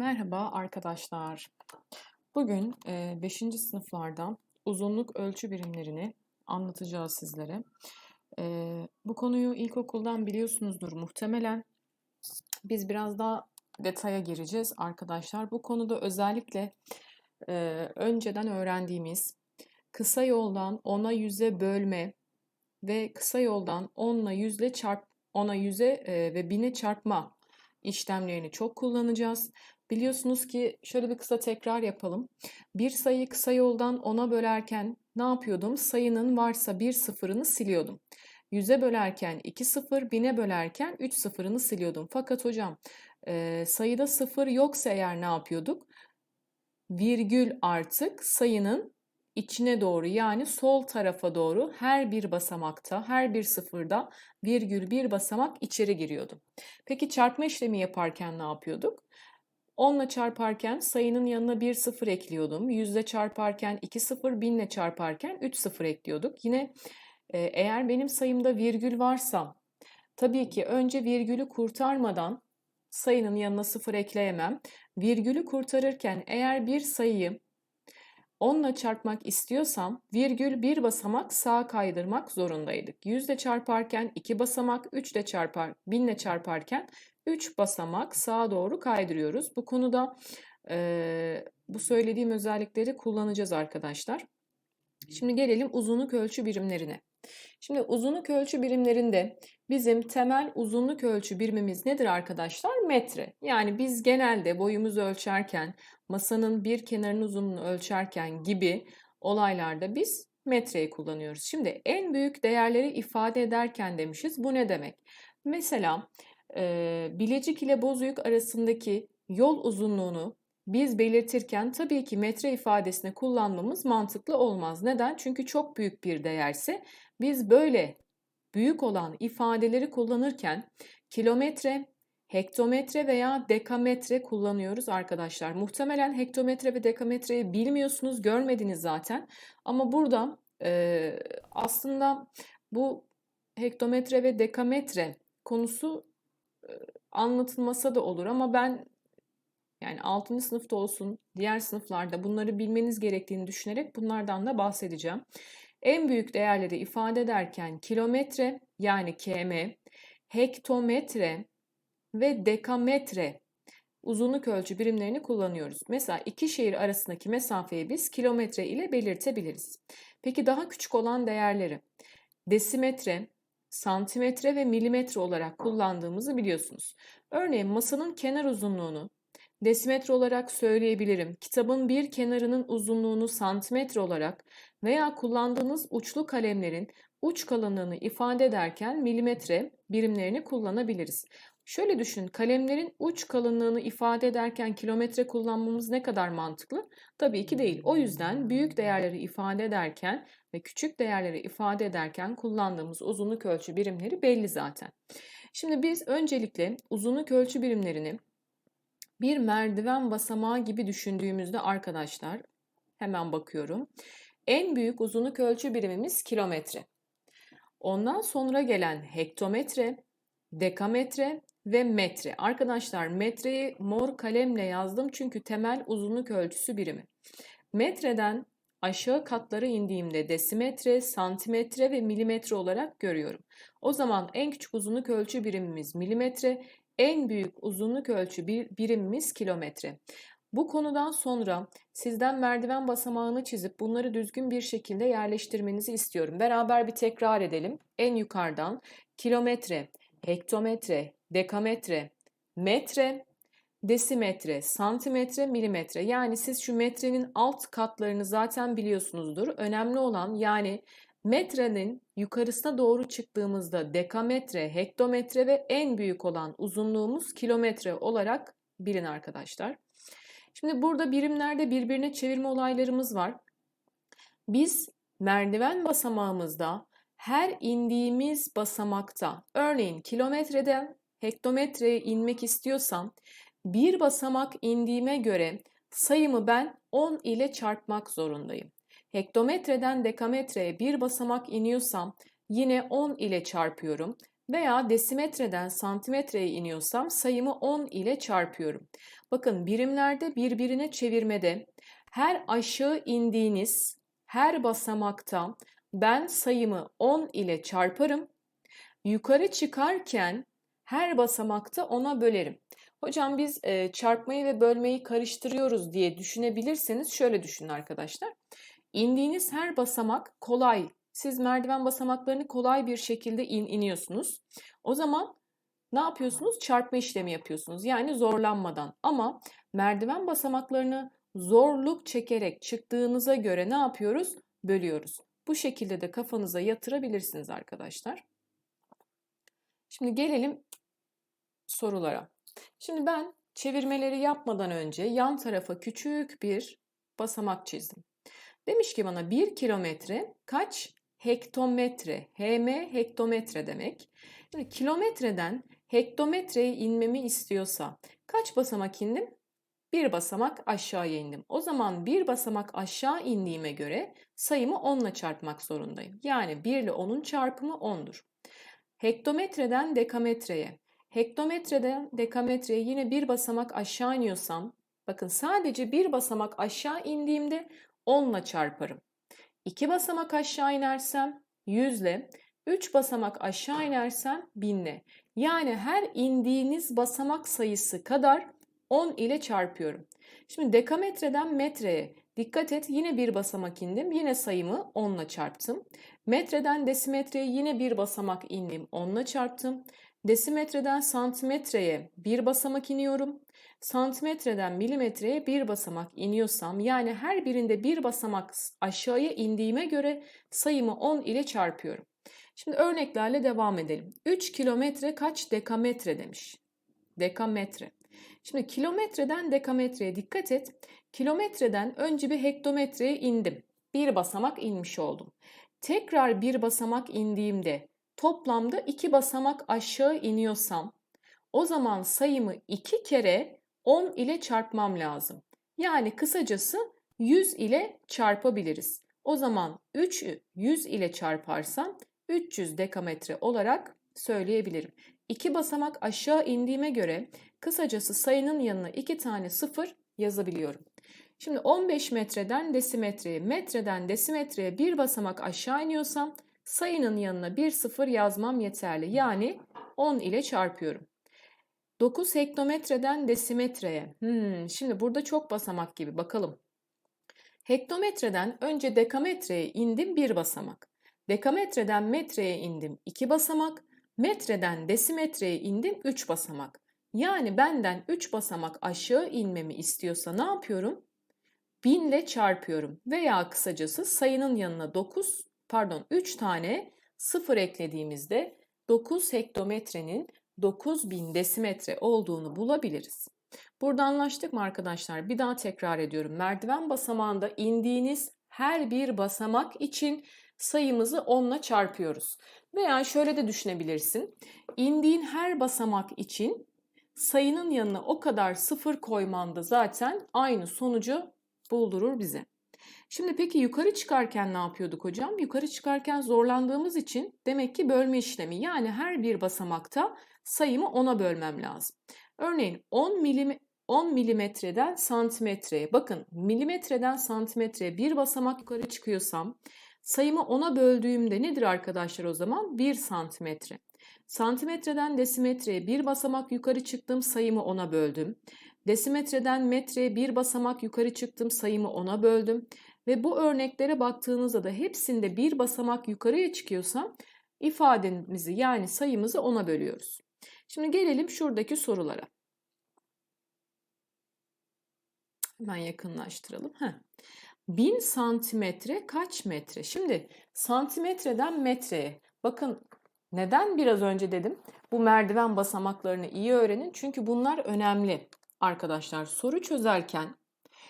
Merhaba arkadaşlar. Bugün 5. sınıflardan uzunluk ölçü birimlerini anlatacağız sizlere. Bu konuyu ilkokuldan biliyorsunuzdur muhtemelen. Biz biraz daha detaya gireceğiz arkadaşlar. Bu konuda özellikle önceden öğrendiğimiz kısa yoldan 10'a 100'e bölme ve kısa yoldan 10 ile 100 ile çarp 10'a 100'e e, ve 1000'e çarpma işlemlerini çok kullanacağız. Biliyorsunuz ki şöyle bir kısa tekrar yapalım. Bir sayıyı kısa yoldan 10'a bölerken ne yapıyordum? Sayının varsa bir sıfırını siliyordum. 100'e bölerken 2 sıfır, 1000'e bölerken 3 sıfırını siliyordum. Fakat hocam e, sayıda sıfır yoksa eğer ne yapıyorduk? Virgül artık sayının içine doğru yani sol tarafa doğru her bir basamakta, her bir sıfırda virgül bir basamak içeri giriyordu. Peki çarpma işlemi yaparken ne yapıyorduk? 10 ile çarparken sayının yanına 1 sıfır ekliyordum. 100 ile çarparken 2 sıfır, 1000 ile çarparken 3 sıfır ekliyorduk. Yine e, eğer benim sayımda virgül varsa tabii ki önce virgülü kurtarmadan sayının yanına sıfır ekleyemem. Virgülü kurtarırken eğer bir sayıyı 10 ile çarpmak istiyorsam virgül bir basamak sağa kaydırmak zorundaydık. 100 ile çarparken 2 basamak, 3 ile çarpar, 1000 ile çarparken 3 basamak sağa doğru kaydırıyoruz. Bu konuda e, bu söylediğim özellikleri kullanacağız arkadaşlar. Şimdi gelelim uzunluk ölçü birimlerine. Şimdi uzunluk ölçü birimlerinde bizim temel uzunluk ölçü birimimiz nedir arkadaşlar? Metre. Yani biz genelde boyumuzu ölçerken, masanın bir kenarının uzunluğunu ölçerken gibi olaylarda biz metreyi kullanıyoruz. Şimdi en büyük değerleri ifade ederken demişiz. Bu ne demek? Mesela e, Bilecik ile Bozüyük arasındaki yol uzunluğunu biz belirtirken tabii ki metre ifadesini kullanmamız mantıklı olmaz. Neden? Çünkü çok büyük bir değerse biz böyle büyük olan ifadeleri kullanırken kilometre, hektometre veya dekametre kullanıyoruz arkadaşlar. Muhtemelen hektometre ve dekametreyi bilmiyorsunuz, görmediniz zaten. Ama burada e, aslında bu hektometre ve dekametre konusu e, anlatılmasa da olur ama ben yani 6. sınıfta olsun, diğer sınıflarda bunları bilmeniz gerektiğini düşünerek bunlardan da bahsedeceğim. En büyük değerleri ifade ederken kilometre yani km, hektometre ve dekametre uzunluk ölçü birimlerini kullanıyoruz. Mesela iki şehir arasındaki mesafeyi biz kilometre ile belirtebiliriz. Peki daha küçük olan değerleri desimetre, santimetre ve milimetre olarak kullandığımızı biliyorsunuz. Örneğin masanın kenar uzunluğunu desimetre olarak söyleyebilirim. Kitabın bir kenarının uzunluğunu santimetre olarak veya kullandığınız uçlu kalemlerin uç kalınlığını ifade ederken milimetre birimlerini kullanabiliriz. Şöyle düşün, kalemlerin uç kalınlığını ifade ederken kilometre kullanmamız ne kadar mantıklı? Tabii ki değil. O yüzden büyük değerleri ifade ederken ve küçük değerleri ifade ederken kullandığımız uzunluk ölçü birimleri belli zaten. Şimdi biz öncelikle uzunluk ölçü birimlerini bir merdiven basamağı gibi düşündüğümüzde arkadaşlar hemen bakıyorum. En büyük uzunluk ölçü birimimiz kilometre. Ondan sonra gelen hektometre, dekametre ve metre. Arkadaşlar metreyi mor kalemle yazdım çünkü temel uzunluk ölçüsü birimi. Metreden aşağı katlara indiğimde desimetre, santimetre ve milimetre olarak görüyorum. O zaman en küçük uzunluk ölçü birimimiz milimetre, en büyük uzunluk ölçü bir, birimimiz kilometre. Bu konudan sonra sizden merdiven basamağını çizip bunları düzgün bir şekilde yerleştirmenizi istiyorum. Beraber bir tekrar edelim. En yukarıdan kilometre, hektometre, dekametre, metre, desimetre, santimetre, milimetre. Yani siz şu metrenin alt katlarını zaten biliyorsunuzdur. Önemli olan yani Metrenin yukarısına doğru çıktığımızda dekametre, hektometre ve en büyük olan uzunluğumuz kilometre olarak bilin arkadaşlar. Şimdi burada birimlerde birbirine çevirme olaylarımız var. Biz merdiven basamağımızda her indiğimiz basamakta örneğin kilometreden hektometreye inmek istiyorsam bir basamak indiğime göre sayımı ben 10 ile çarpmak zorundayım. Hektometreden dekametreye bir basamak iniyorsam yine 10 ile çarpıyorum veya desimetreden santimetreye iniyorsam sayımı 10 ile çarpıyorum. Bakın birimlerde birbirine çevirmede her aşağı indiğiniz her basamakta ben sayımı 10 ile çarparım. Yukarı çıkarken her basamakta 10'a bölerim. Hocam biz e, çarpmayı ve bölmeyi karıştırıyoruz diye düşünebilirseniz şöyle düşünün arkadaşlar. İndiğiniz her basamak kolay. Siz merdiven basamaklarını kolay bir şekilde in, iniyorsunuz. O zaman ne yapıyorsunuz? Çarpma işlemi yapıyorsunuz. Yani zorlanmadan. Ama merdiven basamaklarını zorluk çekerek çıktığınıza göre ne yapıyoruz? Bölüyoruz. Bu şekilde de kafanıza yatırabilirsiniz arkadaşlar. Şimdi gelelim sorulara. Şimdi ben çevirmeleri yapmadan önce yan tarafa küçük bir basamak çizdim. Demiş ki bana 1 kilometre kaç hektometre? HM hektometre demek. Şimdi kilometreden hektometreye inmemi istiyorsa kaç basamak indim? Bir basamak aşağıya indim. O zaman bir basamak aşağı indiğime göre sayımı 10 ile çarpmak zorundayım. Yani 1 ile 10'un çarpımı 10'dur. Hektometreden dekametreye. Hektometreden dekametreye yine bir basamak aşağı iniyorsam, bakın sadece bir basamak aşağı indiğimde 10 ile çarparım. 2 basamak aşağı inersem 100 ile, 3 basamak aşağı inersem 1000 ile. Yani her indiğiniz basamak sayısı kadar 10 ile çarpıyorum. Şimdi dekametreden metreye dikkat et yine bir basamak indim. Yine sayımı 10 ile çarptım. Metreden desimetreye yine bir basamak indim. 10 ile çarptım. Desimetreden santimetreye bir basamak iniyorum. Santimetreden milimetreye bir basamak iniyorsam yani her birinde bir basamak aşağıya indiğime göre sayımı 10 ile çarpıyorum. Şimdi örneklerle devam edelim. 3 kilometre kaç dekametre demiş. Dekametre. Şimdi kilometreden dekametreye dikkat et. Kilometreden önce bir hektometreye indim. Bir basamak inmiş oldum. Tekrar bir basamak indiğimde toplamda iki basamak aşağı iniyorsam o zaman sayımı iki kere 10 ile çarpmam lazım. Yani kısacası 100 ile çarpabiliriz. O zaman 3'ü 100 ile çarparsam 300 dekametre olarak söyleyebilirim. İki basamak aşağı indiğime göre kısacası sayının yanına iki tane sıfır yazabiliyorum. Şimdi 15 metreden desimetreye, metreden desimetreye bir basamak aşağı iniyorsam sayının yanına bir sıfır yazmam yeterli. Yani 10 ile çarpıyorum. 9 hektometreden desimetreye. Hmm, şimdi burada çok basamak gibi bakalım. Hektometreden önce dekametreye indim bir basamak. Dekametreden metreye indim 2 basamak. Metreden desimetreye indim 3 basamak. Yani benden 3 basamak aşağı inmemi istiyorsa ne yapıyorum? 1000 ile çarpıyorum veya kısacası sayının yanına 9 pardon 3 tane sıfır eklediğimizde 9 hektometrenin 9000 desimetre olduğunu bulabiliriz. Burada anlaştık mı arkadaşlar? Bir daha tekrar ediyorum. Merdiven basamağında indiğiniz her bir basamak için sayımızı 10 ile çarpıyoruz. Veya şöyle de düşünebilirsin. İndiğin her basamak için sayının yanına o kadar sıfır koymanda zaten aynı sonucu buldurur bize. Şimdi peki yukarı çıkarken ne yapıyorduk hocam? Yukarı çıkarken zorlandığımız için demek ki bölme işlemi yani her bir basamakta sayımı 10'a bölmem lazım. Örneğin 10 milim 10 milimetreden santimetreye bakın milimetreden santimetreye bir basamak yukarı çıkıyorsam sayımı 10'a böldüğümde nedir arkadaşlar o zaman? 1 santimetre. Santimetreden desimetreye bir basamak yukarı çıktım sayımı 10'a böldüm. Desimetreden metreye bir basamak yukarı çıktım sayımı 10'a böldüm. Ve bu örneklere baktığınızda da hepsinde bir basamak yukarıya çıkıyorsa ifademizi yani sayımızı 10'a bölüyoruz. Şimdi gelelim şuradaki sorulara. Hemen yakınlaştıralım. Heh. 1000 santimetre kaç metre? Şimdi santimetreden metreye. Bakın neden biraz önce dedim? Bu merdiven basamaklarını iyi öğrenin. Çünkü bunlar önemli arkadaşlar. Soru çözerken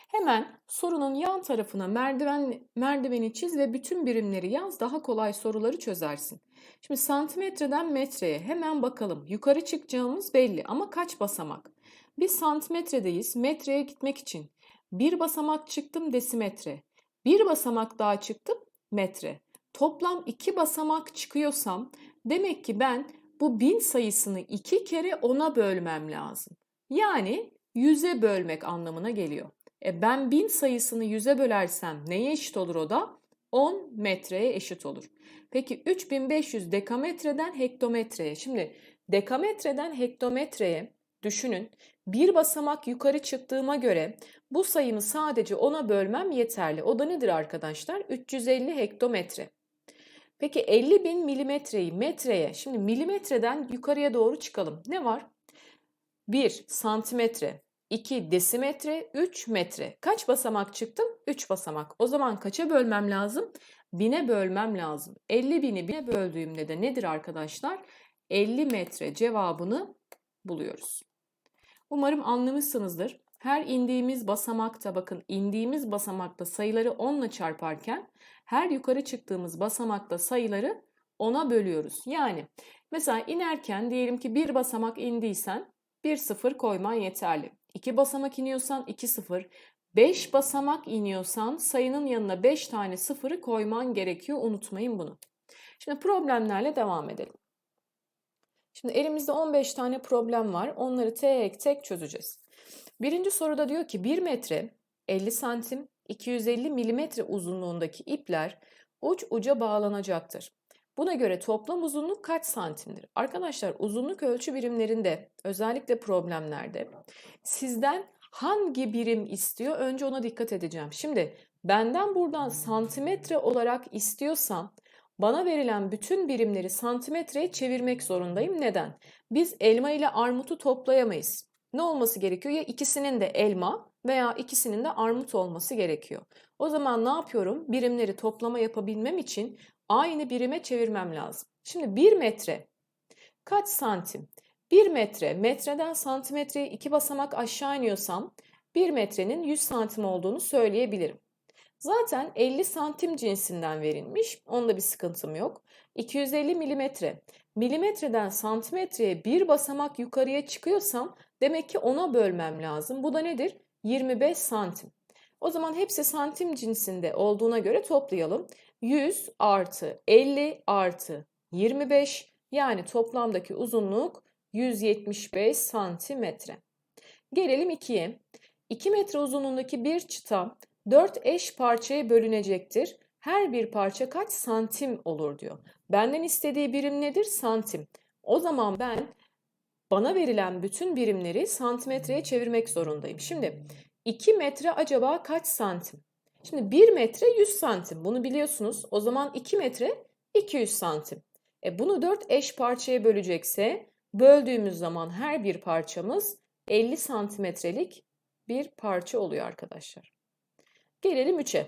hemen sorunun yan tarafına merdiven merdiveni çiz ve bütün birimleri yaz. Daha kolay soruları çözersin. Şimdi santimetreden metreye hemen bakalım. Yukarı çıkacağımız belli ama kaç basamak? Biz santimetredeyiz. Metreye gitmek için bir basamak çıktım desimetre. Bir basamak daha çıktım metre. Toplam iki basamak çıkıyorsam demek ki ben bu 1000 sayısını iki kere 10'a bölmem lazım. Yani 100'e bölmek anlamına geliyor. E ben 1000 sayısını 100'e bölersem neye eşit olur o da? 10 metreye eşit olur. Peki 3500 dekametreden hektometreye. Şimdi dekametreden hektometreye düşünün. Bir basamak yukarı çıktığıma göre bu sayımı sadece 10'a bölmem yeterli. O da nedir arkadaşlar? 350 hektometre. Peki 50 bin milimetreyi metreye, şimdi milimetreden yukarıya doğru çıkalım. Ne var? 1 santimetre, 2 desimetre, 3 metre. Kaç basamak çıktım? 3 basamak. O zaman kaça bölmem lazım? 1000'e bölmem lazım. 50 bini 1000'e böldüğümde de nedir arkadaşlar? 50 metre cevabını buluyoruz. Umarım anlamışsınızdır. Her indiğimiz basamakta bakın indiğimiz basamakta sayıları 10 ile çarparken her yukarı çıktığımız basamakta sayıları 10'a bölüyoruz. Yani mesela inerken diyelim ki bir basamak indiysen bir sıfır koyman yeterli. İki basamak iniyorsan iki sıfır. Beş basamak iniyorsan sayının yanına beş tane sıfırı koyman gerekiyor. Unutmayın bunu. Şimdi problemlerle devam edelim. Şimdi elimizde 15 tane problem var. Onları tek tek çözeceğiz. Birinci soruda diyor ki 1 metre 50 santim 250 milimetre uzunluğundaki ipler uç uca bağlanacaktır. Buna göre toplam uzunluk kaç santimdir? Arkadaşlar uzunluk ölçü birimlerinde özellikle problemlerde sizden hangi birim istiyor? Önce ona dikkat edeceğim. Şimdi benden buradan santimetre olarak istiyorsam bana verilen bütün birimleri santimetreye çevirmek zorundayım. Neden? Biz elma ile armutu toplayamayız. Ne olması gerekiyor? Ya ikisinin de elma veya ikisinin de armut olması gerekiyor. O zaman ne yapıyorum? Birimleri toplama yapabilmem için aynı birime çevirmem lazım. Şimdi 1 metre kaç santim? 1 metre, metreden santimetreye iki basamak aşağı iniyorsam 1 metrenin 100 santim olduğunu söyleyebilirim. Zaten 50 santim cinsinden verilmiş. Onda bir sıkıntım yok. 250 milimetre. Milimetreden santimetreye bir basamak yukarıya çıkıyorsam demek ki ona bölmem lazım. Bu da nedir? 25 santim. O zaman hepsi santim cinsinde olduğuna göre toplayalım. 100 artı 50 artı 25 yani toplamdaki uzunluk 175 santimetre. Gelelim 2'ye. 2 metre uzunluğundaki bir çıta 4 eş parçaya bölünecektir. Her bir parça kaç santim olur diyor. Benden istediği birim nedir? Santim. O zaman ben bana verilen bütün birimleri santimetreye çevirmek zorundayım. Şimdi 2 metre acaba kaç santim? Şimdi 1 metre 100 santim. Bunu biliyorsunuz. O zaman 2 metre 200 santim. E bunu 4 eş parçaya bölecekse böldüğümüz zaman her bir parçamız 50 santimetrelik bir parça oluyor arkadaşlar. Gelelim 3'e.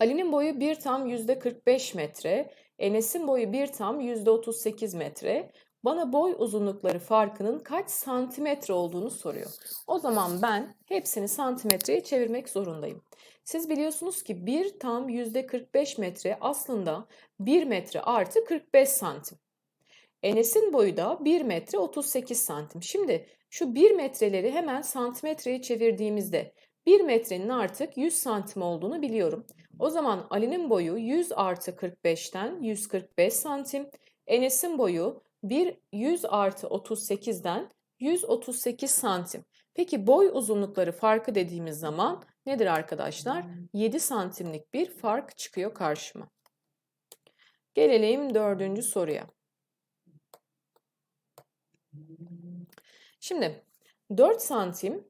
Ali'nin boyu 1 tam %45 metre, Enes'in boyu 1 tam %38 metre. Bana boy uzunlukları farkının kaç santimetre olduğunu soruyor. O zaman ben hepsini santimetreye çevirmek zorundayım. Siz biliyorsunuz ki 1 tam %45 metre aslında 1 metre artı 45 santim. Enes'in boyu da 1 metre 38 santim. Şimdi şu 1 metreleri hemen santimetreye çevirdiğimizde 1 metrenin artık 100 santim olduğunu biliyorum. O zaman Ali'nin boyu 100 artı 45'ten 145 santim. Enes'in boyu 1 100 artı 38'den 138 santim. Peki boy uzunlukları farkı dediğimiz zaman nedir arkadaşlar? 7 santimlik bir fark çıkıyor karşıma. Gelelim dördüncü soruya. Şimdi 4 santim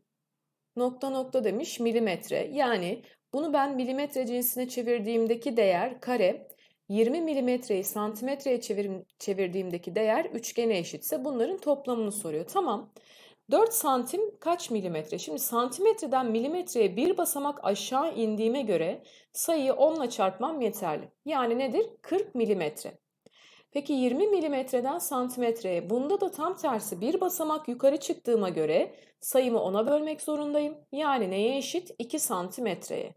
nokta nokta demiş milimetre. Yani bunu ben milimetre cinsine çevirdiğimdeki değer kare 20 milimetreyi santimetreye çevir, çevirdiğimdeki değer üçgene eşitse bunların toplamını soruyor. Tamam. 4 santim kaç milimetre? Şimdi santimetreden milimetreye bir basamak aşağı indiğime göre sayıyı 10 ile çarpmam yeterli. Yani nedir? 40 milimetre. Peki 20 milimetreden santimetreye bunda da tam tersi bir basamak yukarı çıktığıma göre sayımı 10'a bölmek zorundayım. Yani neye eşit? 2 santimetreye.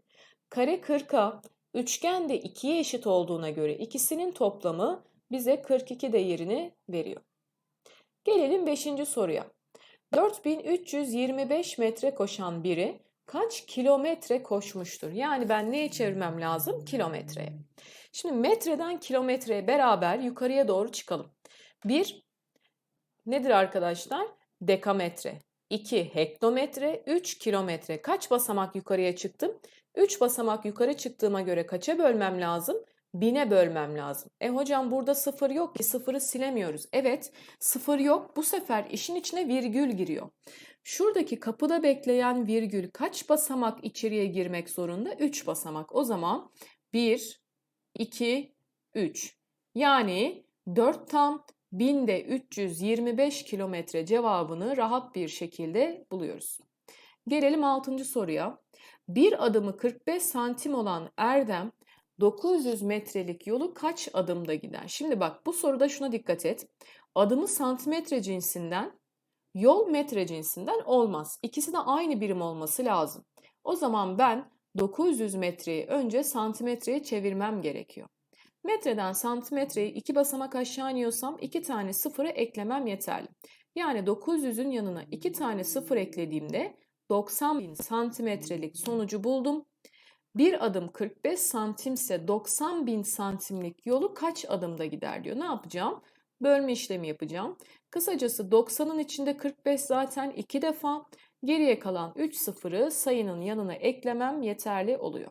Kare 40'a, üçgen de 2'ye eşit olduğuna göre ikisinin toplamı bize 42 değerini veriyor. Gelelim 5. soruya. 4325 metre koşan biri kaç kilometre koşmuştur? Yani ben neye çevirmem lazım? Kilometreye. Şimdi metreden kilometreye beraber yukarıya doğru çıkalım. 1 nedir arkadaşlar? Dekametre. 2 hektometre, 3 kilometre. Kaç basamak yukarıya çıktım? 3 basamak yukarı çıktığıma göre kaça bölmem lazım? 1000'e bölmem lazım. E hocam burada sıfır yok ki sıfırı silemiyoruz. Evet sıfır yok bu sefer işin içine virgül giriyor. Şuradaki kapıda bekleyen virgül kaç basamak içeriye girmek zorunda? 3 basamak. O zaman 1, 2, 3. Yani 4 tam binde 325 kilometre cevabını rahat bir şekilde buluyoruz. Gelelim 6. soruya. Bir adımı 45 santim olan Erdem 900 metrelik yolu kaç adımda gider? Şimdi bak bu soruda şuna dikkat et. Adımı santimetre cinsinden, yol metre cinsinden olmaz. İkisi de aynı birim olması lazım. O zaman ben 900 metreyi önce santimetreye çevirmem gerekiyor. Metreden santimetreyi iki basamak aşağı iniyorsam iki tane sıfırı eklemem yeterli. Yani 900'ün yanına iki tane sıfır eklediğimde 90 bin santimetrelik sonucu buldum. Bir adım 45 santimse 90 bin santimlik yolu kaç adımda gider diyor. Ne yapacağım? Bölme işlemi yapacağım. Kısacası 90'ın içinde 45 zaten 2 defa. Geriye kalan 3 sıfırı sayının yanına eklemem yeterli oluyor.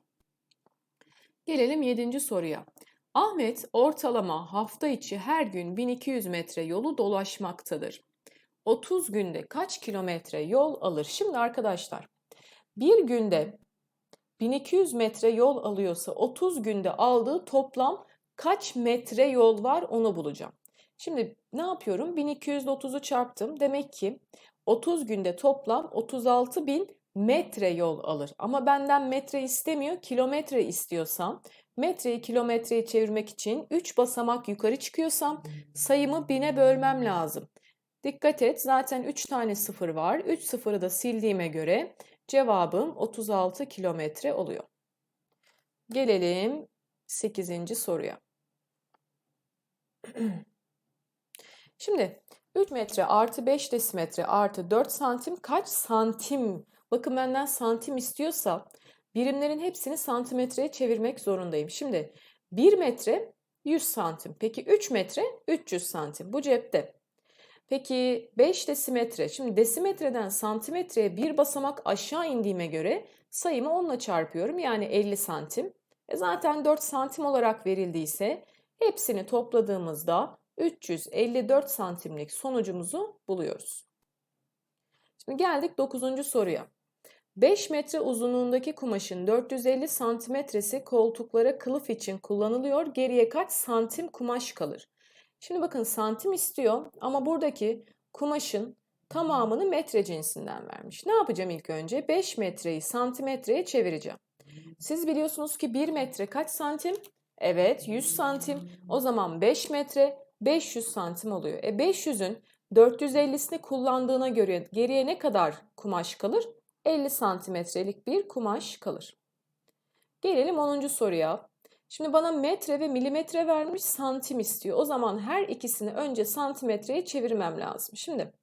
Gelelim 7. soruya. Ahmet ortalama hafta içi her gün 1200 metre yolu dolaşmaktadır. 30 günde kaç kilometre yol alır? Şimdi arkadaşlar bir günde 1200 metre yol alıyorsa 30 günde aldığı toplam kaç metre yol var onu bulacağım. Şimdi ne yapıyorum? 1200 ile 30'u çarptım. Demek ki 30 günde toplam 36 bin metre yol alır. Ama benden metre istemiyor, kilometre istiyorsam metreyi kilometreye çevirmek için 3 basamak yukarı çıkıyorsam sayımı bine bölmem lazım. Dikkat et zaten 3 tane sıfır var. 3 sıfırı da sildiğime göre cevabım 36 kilometre oluyor. Gelelim 8. soruya. Şimdi 3 metre artı 5 desimetre artı 4 santim kaç santim? Bakın benden santim istiyorsa birimlerin hepsini santimetreye çevirmek zorundayım. Şimdi 1 metre 100 santim. Peki 3 metre 300 santim. Bu cepte. Peki 5 desimetre. Şimdi desimetreden santimetreye bir basamak aşağı indiğime göre sayımı 10 ile çarpıyorum. Yani 50 santim. E zaten 4 santim olarak verildiyse hepsini topladığımızda 354 santimlik sonucumuzu buluyoruz. Şimdi geldik 9. soruya. 5 metre uzunluğundaki kumaşın 450 santimetresi koltuklara kılıf için kullanılıyor. Geriye kaç santim kumaş kalır? Şimdi bakın santim istiyor ama buradaki kumaşın tamamını metre cinsinden vermiş. Ne yapacağım ilk önce? 5 metreyi santimetreye çevireceğim. Siz biliyorsunuz ki 1 metre kaç santim? Evet 100 santim. O zaman 5 metre 500 santim oluyor. E 500'ün 450'sini kullandığına göre geriye ne kadar kumaş kalır? 50 santimetrelik bir kumaş kalır. Gelelim 10. soruya. Şimdi bana metre ve milimetre vermiş santim istiyor. O zaman her ikisini önce santimetreye çevirmem lazım. Şimdi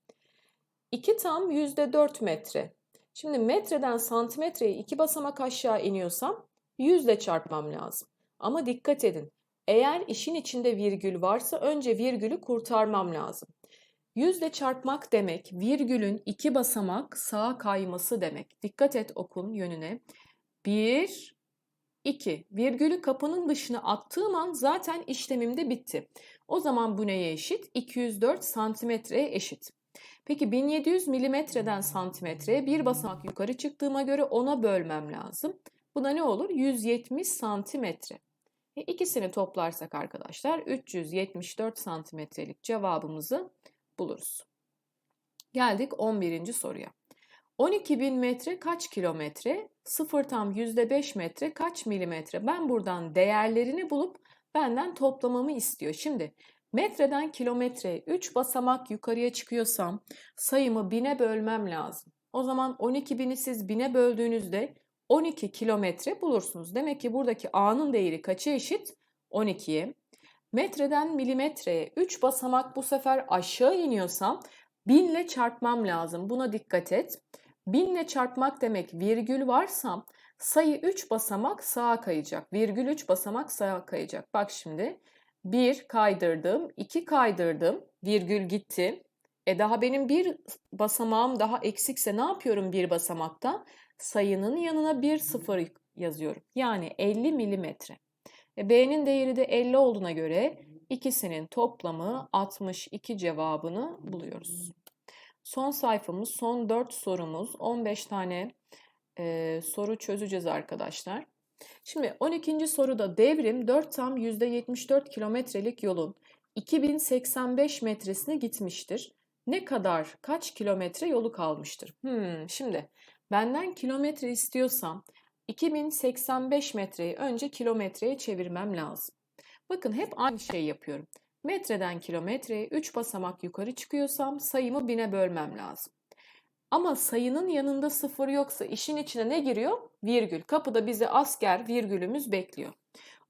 2 tam %4 metre. Şimdi metreden santimetreye iki basamak aşağı iniyorsam yüzle çarpmam lazım. Ama dikkat edin. Eğer işin içinde virgül varsa önce virgülü kurtarmam lazım. Yüzle çarpmak demek virgülün iki basamak sağa kayması demek. Dikkat et okun yönüne. 1, 2. Virgülü kapının dışına attığım an zaten işlemim de bitti. O zaman bu neye eşit? 204 santimetreye eşit. Peki 1700 milimetreden santimetreye bir basamak yukarı çıktığıma göre ona bölmem lazım. Bu da ne olur? 170 santimetre. E ikisini toplarsak arkadaşlar 374 santimetrelik cevabımızı buluruz. Geldik 11. soruya. 12.000 metre kaç kilometre? 0 tam %5 metre kaç milimetre? Ben buradan değerlerini bulup benden toplamamı istiyor. Şimdi metreden kilometre 3 basamak yukarıya çıkıyorsam sayımı bine bölmem lazım. O zaman 12.000'i siz bine böldüğünüzde 12 kilometre bulursunuz. Demek ki buradaki A'nın değeri kaça eşit? 12'ye. Metreden milimetreye 3 basamak bu sefer aşağı iniyorsam 1000 ile çarpmam lazım. Buna dikkat et. 1000 ile çarpmak demek virgül varsam sayı 3 basamak sağa kayacak. Virgül 3 basamak sağa kayacak. Bak şimdi 1 kaydırdım, 2 kaydırdım, virgül gitti. E daha benim bir basamağım daha eksikse ne yapıyorum bir basamakta? Sayının yanına bir sıfır yazıyorum. Yani 50 milimetre. E B'nin değeri de 50 olduğuna göre ikisinin toplamı 62 cevabını buluyoruz. Son sayfamız, son 4 sorumuz. 15 tane e, soru çözeceğiz arkadaşlar. Şimdi 12. soruda devrim 4 tam %74 kilometrelik yolun 2085 metresine gitmiştir. Ne kadar, kaç kilometre yolu kalmıştır? Hmm, şimdi benden kilometre istiyorsam 2085 metreyi önce kilometreye çevirmem lazım. Bakın hep aynı şeyi yapıyorum. Metreden kilometreye 3 basamak yukarı çıkıyorsam sayımı bine bölmem lazım. Ama sayının yanında sıfır yoksa işin içine ne giriyor? Virgül. Kapıda bizi asker virgülümüz bekliyor.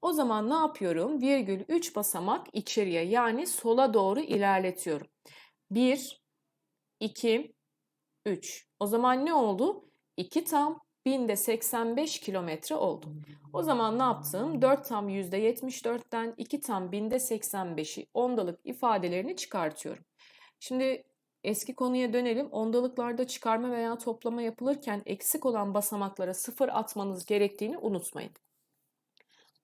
O zaman ne yapıyorum? Virgül 3 basamak içeriye yani sola doğru ilerletiyorum. 1, 2, 3. O zaman ne oldu? 2 tam binde 85 kilometre oldu. O zaman ne yaptım? 4 tam %74'ten 2 tam binde 85'i ondalık ifadelerini çıkartıyorum. Şimdi eski konuya dönelim. Ondalıklarda çıkarma veya toplama yapılırken eksik olan basamaklara sıfır atmanız gerektiğini unutmayın.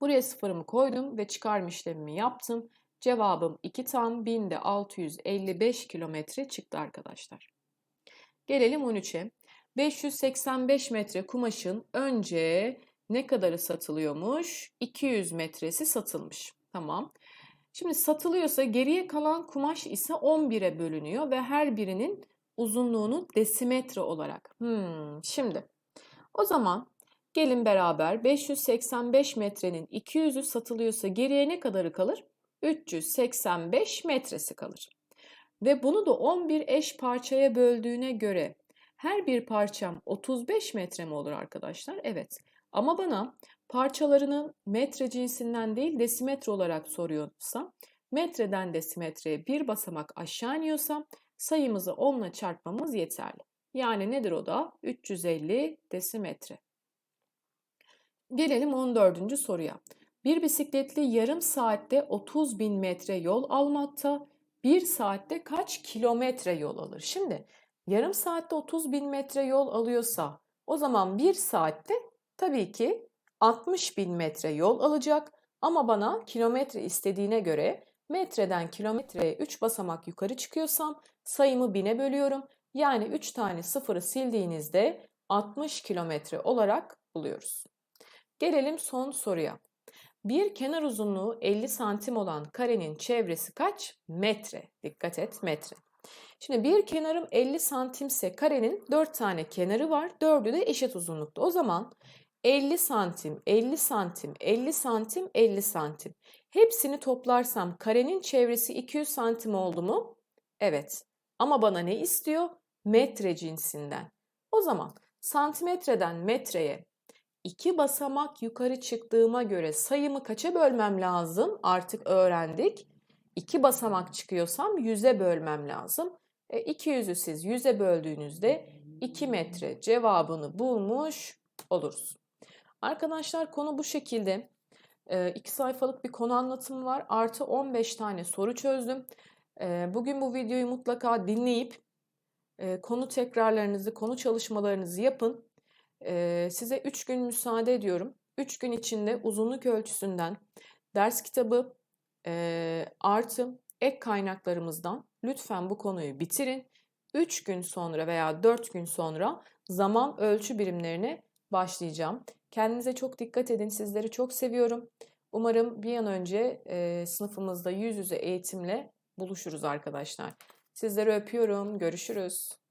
Buraya sıfırımı koydum ve çıkarma işlemimi yaptım. Cevabım 2 tam binde 655 kilometre çıktı arkadaşlar. Gelelim 13'e. 585 metre kumaşın önce ne kadarı satılıyormuş? 200 metresi satılmış. Tamam. Şimdi satılıyorsa geriye kalan kumaş ise 11'e bölünüyor ve her birinin uzunluğunu desimetre olarak. Hmm, şimdi o zaman gelin beraber 585 metrenin 200'ü satılıyorsa geriye ne kadarı kalır? 385 metresi kalır. Ve bunu da 11 eş parçaya böldüğüne göre her bir parçam 35 metre mi olur arkadaşlar? Evet. Ama bana parçalarının metre cinsinden değil desimetre olarak soruyorsa metreden desimetreye bir basamak aşağı iniyorsam sayımızı 10 ile çarpmamız yeterli. Yani nedir o da? 350 desimetre. Gelelim 14. soruya. Bir bisikletli yarım saatte 30 bin metre yol almakta, bir saatte kaç kilometre yol alır? Şimdi yarım saatte 30 bin metre yol alıyorsa o zaman bir saatte tabii ki 60 bin metre yol alacak ama bana kilometre istediğine göre metreden kilometreye 3 basamak yukarı çıkıyorsam sayımı bine bölüyorum. Yani 3 tane sıfırı sildiğinizde 60 kilometre olarak buluyoruz. Gelelim son soruya. Bir kenar uzunluğu 50 santim olan karenin çevresi kaç? Metre. Dikkat et metre. Şimdi bir kenarım 50 santimse karenin 4 tane kenarı var. 4'ü de eşit uzunlukta. O zaman 50 santim, 50 santim, 50 santim, 50 santim. Hepsini toplarsam karenin çevresi 200 santim oldu mu? Evet. Ama bana ne istiyor? Metre cinsinden. O zaman santimetreden metreye iki basamak yukarı çıktığıma göre sayımı kaça bölmem lazım? Artık öğrendik. İki basamak çıkıyorsam yüze bölmem lazım. E, 200'ü siz yüze böldüğünüzde 2 metre cevabını bulmuş oluruz. Arkadaşlar konu bu şekilde. 2 sayfalık bir konu anlatımı var. Artı 15 tane soru çözdüm. Bugün bu videoyu mutlaka dinleyip konu tekrarlarınızı, konu çalışmalarınızı yapın. Size 3 gün müsaade ediyorum. 3 gün içinde uzunluk ölçüsünden ders kitabı artı ek kaynaklarımızdan lütfen bu konuyu bitirin. 3 gün sonra veya 4 gün sonra zaman ölçü birimlerine başlayacağım. Kendinize çok dikkat edin. Sizleri çok seviyorum. Umarım bir an önce e, sınıfımızda yüz yüze eğitimle buluşuruz arkadaşlar. Sizleri öpüyorum. Görüşürüz.